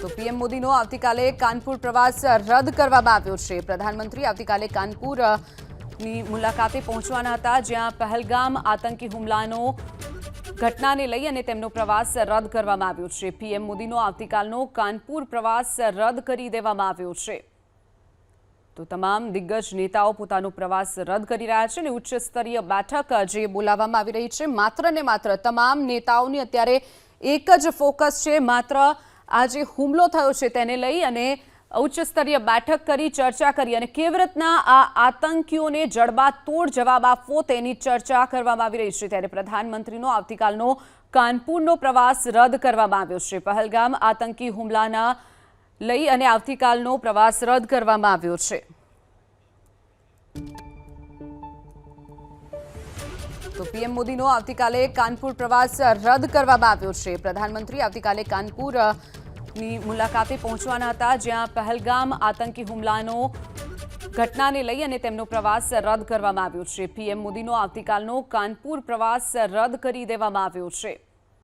તો પીએમ મોદીનો આવતીકાલે કાનપુર પ્રવાસ રદ કરવામાં આવ્યો છે. પ્રધાનમંત્રી આવતીકાલે કાનપુરની મુલાકાતે પહોંચવાના હતા, જ્યાં પહેલગામ આતંકી હુમલાનો ઘટનાને લઈ અને તેમનો પ્રવાસ રદ કરવામાં આવ્યો છે. પીએમ મોદીનો આવતીકાલનો કાનપુર પ્રવાસ રદ કરી દેવામાં આવ્યો છે. તો તમામ દિગ્ગજ નેતાઓ પોતાનો પ્રવાસ રદ કરી રહ્યા છે અને ઉચ્ચ સ્તરીય બેઠક જે બોલાવવામાં આવી રહી છે, માત્ર ને માત્ર તમામ નેતાઓની અત્યારે એક જ ફોકસ છે, માત્ર આ જે હુમલો થયો છે તેને લઈ અને ઉચ્ચ સ્તરીય બેઠક કરી ચર્ચા કરી અને કેવી રીતના આ આતંકીઓને જડબાતોડ જવાબ આપવો તેની ચર્ચા કરવામાં આવી રહી છે ત્યારે પ્રધાનમંત્રીનો આવતીકાલનો કાનપુરનો પ્રવાસ રદ કરવામાં આવ્યો છે. પહેલગામ આતંકી હુમલાના લઈ અને આવતીકાલનો પ્રવાસ રદ કરવામાં આવ્યો છે. તો પીએમ મોદીનો આવતીકાલે કાનપુર પ્રવાસ રદ કરવામાં આવ્યો છે. પ્રધાનમંત્રી આવતીકાલે કાનપુરની મુલાકાતે પહોંચવાના હતા, જ્યાં પહેલગામ આતંકી હુમલાનો ઘટનાને લઈ અને તેમનો પ્રવાસ રદ કરવામાં આવ્યો છે. પીએમ મોદીનો આવતીકાલનો કાનપુર પ્રવાસ રદ કરી દેવામાં આવ્યો છે.